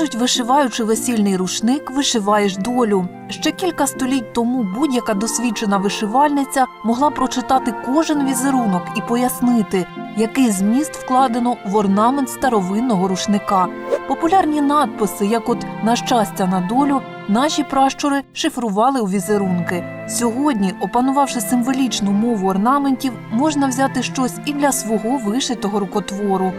Кажуть, вишиваючи весільний рушник, вишиваєш долю. Ще кілька століть тому будь-яка досвідчена вишивальниця могла прочитати кожен візерунок і пояснити, який зміст вкладено в орнамент старовинного рушника. Популярні надписи, як от на щастя на долю, наші пращури шифрували у візерунки. Сьогодні, опанувавши символічну мову орнаментів, можна взяти щось і для свого вишитого рукотвору.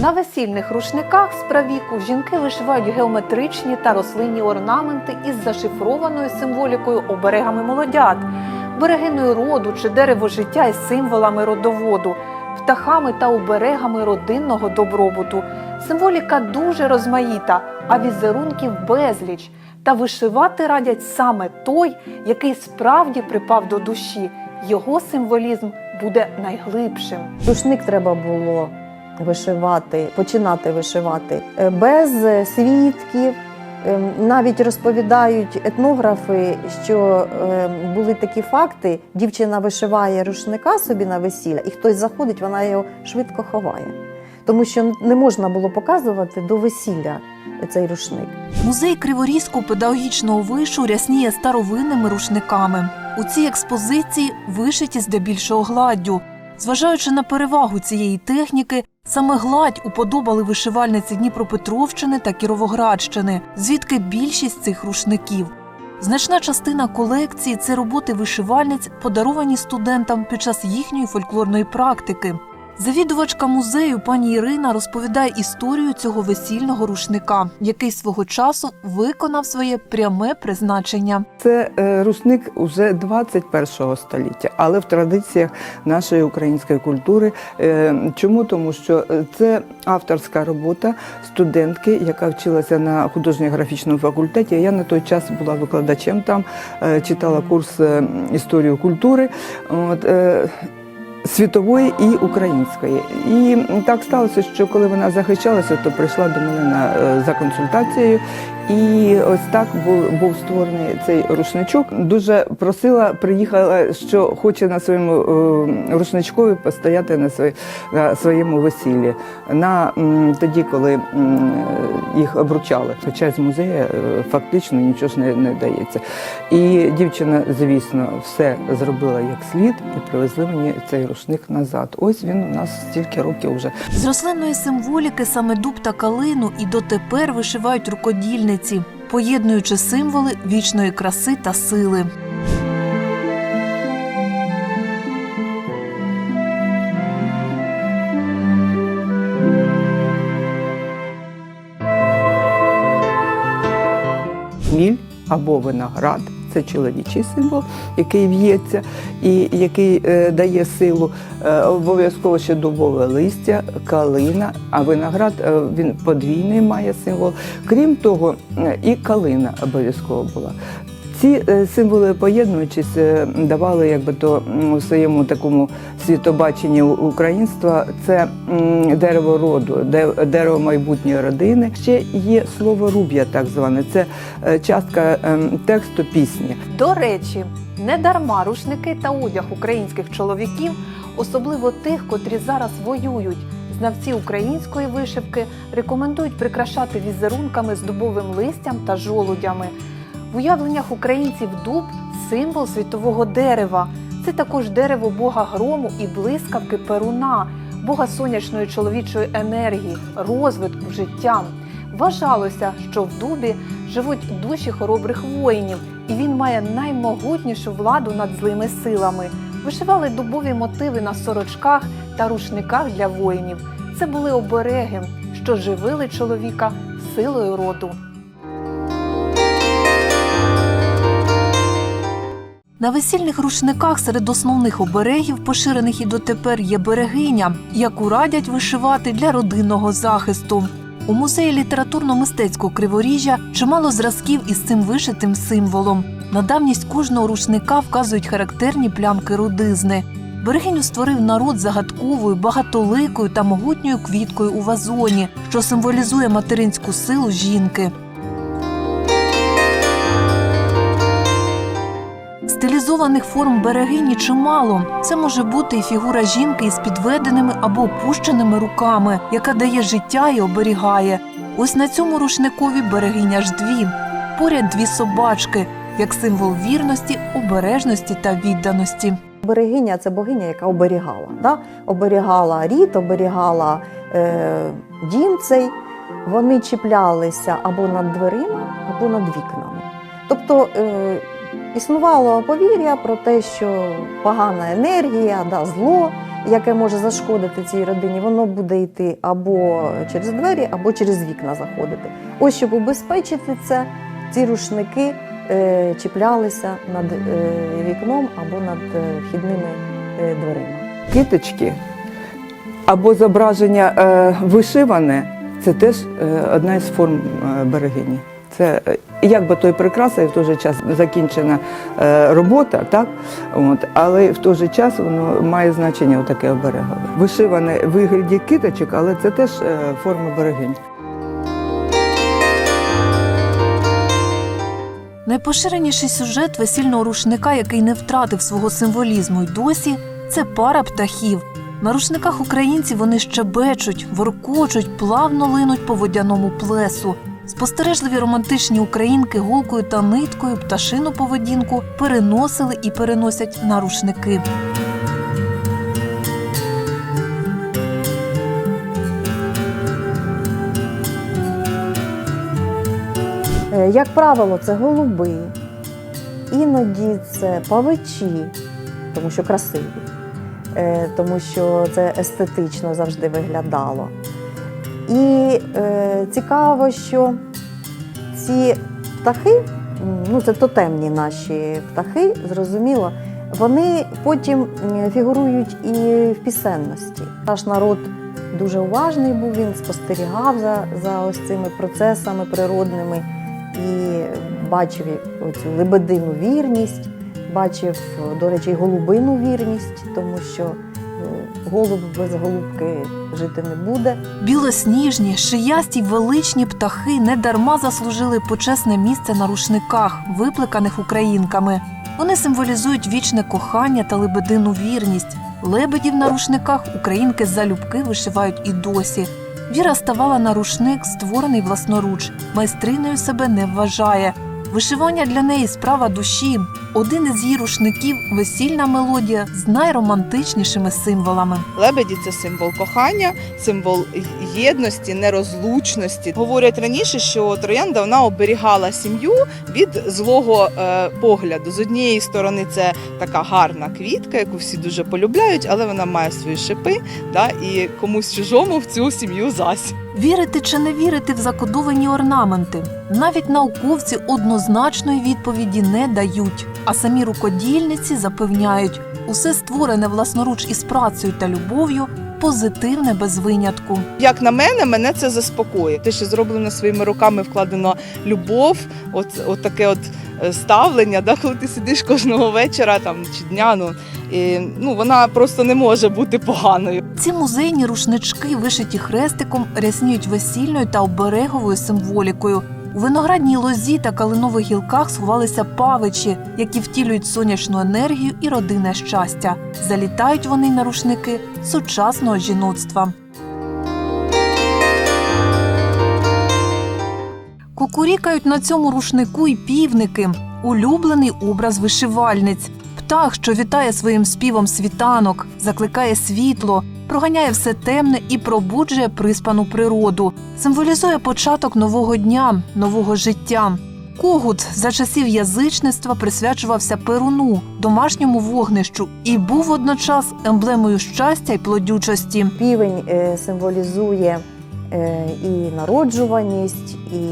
На весільних рушниках з правіку жінки вишивають геометричні та рослинні орнаменти із зашифрованою символікою оберегами молодят, берегиною роду чи дерево життя із символами родоводу, птахами та оберегами родинного добробуту. Символіка дуже розмаїта, а візерунків безліч. Та вишивати радять саме той, який справді припав до душі. Його символізм буде найглибшим. Рушник треба було вишивати, починати вишивати е, без свідків. Е, Навіть розповідають етнографи, що е, були такі факти: дівчина вишиває рушника собі на весілля, і хтось заходить, вона його швидко ховає. Тому що не можна було показувати до весілля цей рушник. Музей Криворізького педагогічного вишу рясніє старовинними рушниками. У цій експозиції вишиті здебільшого гладдю. Зважаючи на перевагу цієї техніки, саме гладь уподобали вишивальниці Дніпропетровщини та Кіровоградщини, звідки більшість цих рушників. Значна частина колекції це роботи вишивальниць, подаровані студентам під час їхньої фольклорної практики. Завідувачка музею пані Ірина розповідає історію цього весільного рушника, який свого часу виконав своє пряме призначення. Це е, рушник уже 21 століття, але в традиціях нашої української культури. Е, Чому? Тому що е, це авторська робота студентки, яка вчилася на художньо-графічному факультеті. Я на той час була викладачем там, читала курс історію культури. От, Світової і української, і так сталося, що коли вона захищалася, то прийшла до мене на е, за консультацією, і ось так був, був створений цей рушничок. Дуже просила, приїхала, що хоче на своєму е, рушничкові постояти на, своє, на своєму весіллі. На тоді, коли їх обручали. Хоча з музею е, фактично нічого ж не, не дається. І дівчина, звісно, все зробила як слід, і привезли мені цей рушник назад. Ось він у нас стільки років вже. З рослинної символіки саме дуб та калину і дотепер вишивають рукодільниці, поєднуючи символи вічної краси та сили. Хміль або виноград. Це чоловічий символ, який в'ється і який е, дає силу. Е, обов'язково ще дубове листя, калина, а виноград е, він подвійний має символ. Крім того, і калина обов'язково була. Ці е, символи, поєднуючись, е, давали якби то у своєму такому світобаченні українства це дерево роду, дерево майбутньої родини. Ще є слово руб'я, так зване. Це е, частка ем, тексту пісні. До речі, не дарма рушники та одяг українських чоловіків, особливо тих, котрі зараз воюють. Знавці української вишивки рекомендують прикрашати візерунками з дубовим листям та жолудями. В уявленнях українців дуб символ світового дерева. Це також дерево бога грому і блискавки перуна, бога сонячної чоловічої енергії, розвитку життя. Вважалося, що в дубі живуть душі хоробрих воїнів, і він має наймогутнішу владу над злими силами. Вишивали дубові мотиви на сорочках та рушниках для воїнів. Це були обереги, що живили чоловіка силою роду. На весільних рушниках серед основних оберегів, поширених і дотепер, є берегиня, яку радять вишивати для родинного захисту. У музеї літературно-мистецького криворіжжя чимало зразків із цим вишитим символом. На давність кожного рушника вказують характерні плямки рудизни. Берегиню створив народ загадковою, багатоликою та могутньою квіткою у вазоні, що символізує материнську силу жінки. Стилізованих форм берегині чимало. Це може бути і фігура жінки із підведеними або опущеними руками, яка дає життя і оберігає. Ось на цьому рушникові берегиня ж дві. Поряд дві собачки, як символ вірності, обережності та відданості. Берегиня це богиня, яка оберігала. Да? Оберігала рід, оберігала е, дім цей. Вони чіплялися або над дверима, або над вікнами. Тобто е, існувало повір'я про те, що погана енергія, да, зло, яке може зашкодити цій родині, воно буде йти або через двері, або через вікна заходити. Ось щоб убезпечити це, ці рушники е, чіплялися над е, вікном або над е, вхідними е, дверима. Киточки або зображення е, вишиване це теж е, одна із форм е, берегині. Це е, як би то й прикраса, і в той же час закінчена е, робота, так? От, але в той же час воно має значення таке оберегове. Вишиване в вигляді киточок, але це теж е, форма берегинь. Найпоширеніший сюжет весільного рушника, який не втратив свого символізму й досі, це пара птахів. На рушниках українців вони щебечуть, воркочуть, плавно линуть по водяному плесу. Спостережливі романтичні українки голкою та ниткою пташину поведінку переносили і переносять на рушники. Е, Як правило, це голуби, іноді це павичі, тому що красиві, е, тому що це естетично завжди виглядало. І е, цікаво, що ці птахи, ну це тотемні наші птахи, зрозуміло, вони потім фігурують і в пісенності. Наш народ дуже уважний був, він спостерігав за, за ось цими процесами природними і бачив оцю лебедину вірність, бачив, до речі, голубину вірність, тому що голуб без голубки жити не буде. Білосніжні, шиясті величні птахи недарма заслужили почесне місце на рушниках, виплеканих українками. Вони символізують вічне кохання та лебедину вірність. Лебедів на рушниках українки залюбки вишивають і досі. Віра ставала на рушник, створений власноруч. Майстриною себе не вважає. Вишивання для неї справа душі. Один із її рушників весільна мелодія з найромантичнішими символами. Лебеді це символ кохання, символ єдності, нерозлучності. Говорять раніше, що троянда вона оберігала сім'ю від злого е, погляду. З однієї сторони, це така гарна квітка, яку всі дуже полюбляють, але вона має свої шипи, да, і комусь чужому в цю сім'ю зась. Вірити чи не вірити в закодовані орнаменти? Навіть науковці однозначної відповіді не дають. А самі рукодільниці запевняють, усе створене власноруч із працею та любов'ю позитивне без винятку. Як на мене, мене це заспокоює. Те, що зроблено своїми руками, вкладено любов, от, от таке от е, ставлення, да, коли ти сидиш кожного вечора там чи дня. Ну, і, ну вона просто не може бути поганою. Ці музейні рушнички, вишиті хрестиком, рясніють весільною та обереговою символікою. У виноградній лозі та калинових гілках сховалися павичі, які втілюють сонячну енергію і родинне щастя. Залітають вони на рушники сучасного жіноцтва. Кукурікають на цьому рушнику й півники, улюблений образ вишивальниць. Птах, що вітає своїм співом світанок, закликає світло, проганяє все темне і пробуджує приспану природу, символізує початок нового дня, нового життя. Когут за часів язичництва присвячувався перуну, домашньому вогнищу, і був водночас емблемою щастя й плодючості. Півень е, символізує е, і народжуваність, і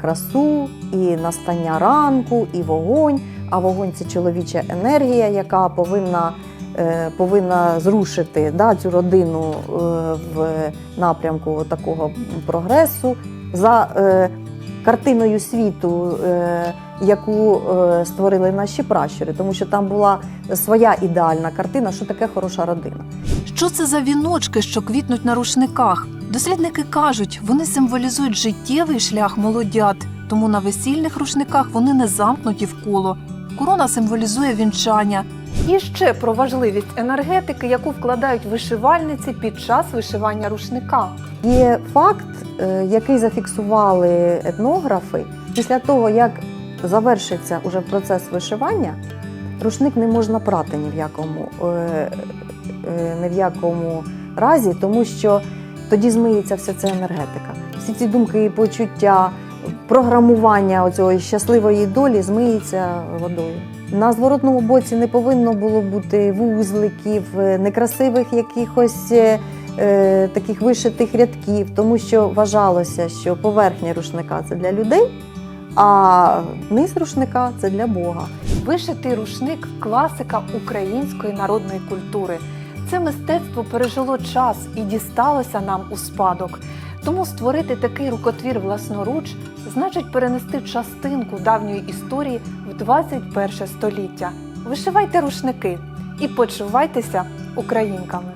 красу, і настання ранку, і вогонь. А вогонь це чоловіча енергія, яка повинна, е, повинна зрушити да, цю родину е, в напрямку такого прогресу. За е, картиною світу, яку створили наші пращури, тому що там була своя ідеальна картина, що таке хороша родина. Що це за віночки, що квітнуть на рушниках? Дослідники кажуть, вони символізують життєвий шлях молодят, тому на весільних рушниках вони не замкнуті в коло. Корона символізує вінчання. І ще про важливість енергетики, яку вкладають вишивальниці під час вишивання рушника. Є факт, е, який зафіксували етнографи. Після того, як завершиться уже процес вишивання, рушник не можна прати ні в якому, е, е, ні в якому разі, тому що тоді змиється вся ця енергетика. Всі ці думки, і почуття, програмування оцього щасливої долі змиється водою. На зворотному боці не повинно було бути вузликів, е, некрасивих якихось е, е, таких вишитих рядків, тому що вважалося, що поверхня рушника це для людей, а низ рушника це для Бога. Вишитий рушник класика української народної культури. Це мистецтво пережило час і дісталося нам у спадок. Тому створити такий рукотвір власноруч значить перенести частинку давньої історії в 21 століття. Вишивайте рушники і почувайтеся українками.